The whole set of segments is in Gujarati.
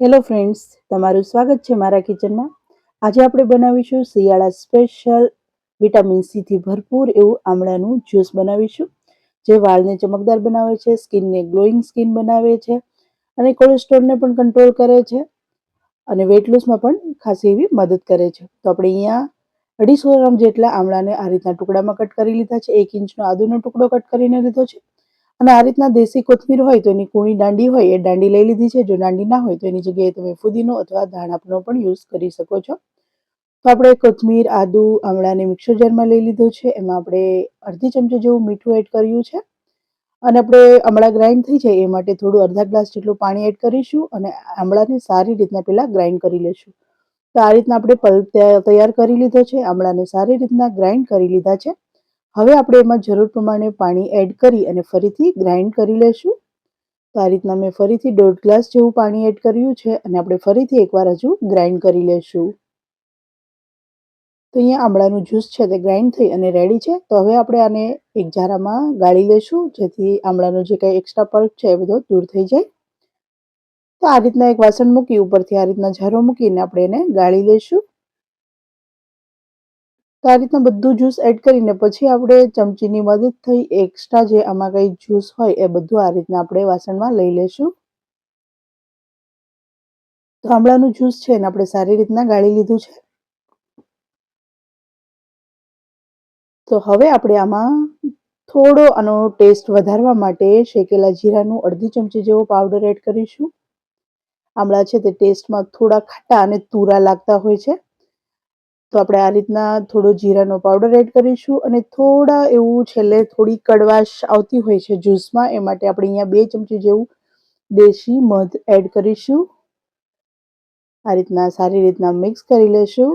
હેલો ફ્રેન્ડ્સ તમારું સ્વાગત છે મારા કિચનમાં આજે આપણે બનાવીશું શિયાળા સ્પેશિયલ વિટામિન સીથી ભરપૂર એવું આમળાનું જ્યુસ બનાવીશું. જે વાળને ચમકદાર બનાવે છે સ્કિનને ગ્લોઈંગ સ્કિન બનાવે છે અને કોલેસ્ટ્રોલને પણ કંટ્રોલ કરે છે અને વેટ લોસમાં પણ ખાસી એવી મદદ કરે છે. તો આપણે અહીંયા અઢીસો ગ્રામ જેટલા આમળાને આ રીતના ટુકડામાં કટ કરી લીધા છે. એક ઇંચનો આદુનો ટુકડો કટ કરીને લીધો છે. અને આ રીતના દેશી કોથમીર હોય તો એની કૂણી દાંડી હોય, એ દાંડી લઈ લીધી છે. જો દાંડી ના હોય તો એની જગ્યાએ તમે ફુદીનો અથવા ધાણાપનો પણ યુઝ કરી શકો છો. તો આપણે કોથમીર, આદુ આમળાને મિક્સર જારમાં લઈ લીધું છે. એમાં આપણે અડધી ચમચી જેવું મીઠું એડ કર્યું છે. અને આપણે આમળા ગ્રાઇન્ડ થઈ જાય એ માટે થોડું અડધા ગ્લાસ જેટલું પાણી એડ કરીશું અને આમળાને સારી રીતના પહેલાં ગ્રાઇન્ડ કરી લેશું. તો આ રીતના આપણે પલ્પ તૈયાર કરી લીધો છે. આમળાને સારી રીતના ગ્રાઇન્ડ કરી લીધા છે. હવે આપણે એમાં જરૂર પ્રમાણે પાણી એડ કરી અને ફરીથી ગ્રાઇન્ડ કરી લેશું. તો આ રીતના મેં ફરીથી દોઢ ગ્લાસ જેવું પાણી એડ કર્યું છે અને આપણે ફરીથી એકવાર હજુ ગ્રાઇન્ડ કરી લેશું. તો અહીંયા આમળાનું જ્યુસ છે તે ગ્રાઇન્ડ થઈ અને રેડી છે. તો હવે આપણે આને એક જારામાં ગાળી લેશું, જેથી આમળાનો જે કંઈ એક્સ્ટ્રા પલ્પ છે એ બધો દૂર થઈ જાય. તો આ રીતના એક વાસણ મૂકી ઉપરથી આ રીતના ઝારો મૂકીને આપણે એને ગાળી લેશું. તો આ રીતના બધું જ્યુસ એડ કરીને પછી આપણે ચમચીની મદદથી એક્સ્ટ્રા જે આમાં કંઈ જ્યુસ હોય એ બધું આ રીતના આપણે વાસણમાં લઈ લેશું તો આમળાનું જ્યુસ છે એને આપણે સારી રીતના ગાળી લીધું છે. તો હવે આપણે આમાં થોડો આનો ટેસ્ટ વધારવા માટે શેકેલા જીરાનું અડધી ચમચી જેવો પાવડર એડ કરીશું. આમળા છે તે ટેસ્ટમાં થોડા ખાટા અને તુરા લાગતા હોય છે. તો આપણે આ રીતના થોડો જીરાનો પાવડર એડ કરીશું અને થોડા એવું છેલ્લે થોડી કડવાશ આવતી હોય છે જ્યુસમાં એ માટે આપણે અહીંયા બે ચમચી જેવું દેશી મધ એડ કરીશું. આ રીતના સારી રીતના મિક્સ કરી લેશું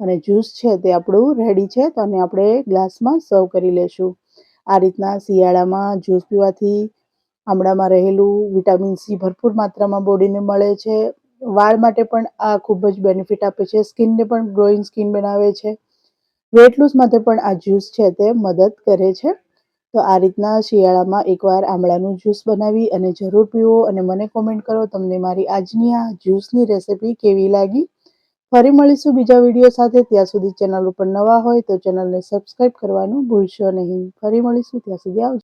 અને જ્યુસ છે તે આપણું રેડી છે તો આને આપણે ગ્લાસમાં સર્વ કરી લેશું. આ રીતના શિયાળામાં જ્યુસ પીવાથી આમળામાં રહેલું વિટામિન સી ભરપૂર માત્રામાં બોડીને મળે છે. વાળ માટે પણ આ ખૂબ જ બેનિફિટ આપે છે. સ્કિનને પણ ગ્રોઈંગ સ્કિન બનાવે છે. વેટ લૂઝ માટે પણ આ જ્યુસ છે તે મદદ કરે છે. તો આ રીતના શિયાળામાં એકવાર આમળાનું જ્યુસ બનાવી અને જરૂર પીવો અને મને કોમેન્ટ કરો તમને મારી આજની આ જ્યુસની રેસિપી કેવી લાગી. ફરી મળીશું બીજા વીડિયો સાથે. ત્યાં સુધી ચેનલ ઉપર નવા હોય તો ચેનલને સબસ્ક્રાઈબ કરવાનું ભૂલશો નહીં. ફરી મળીશું. ત્યાં સુધી આવજો.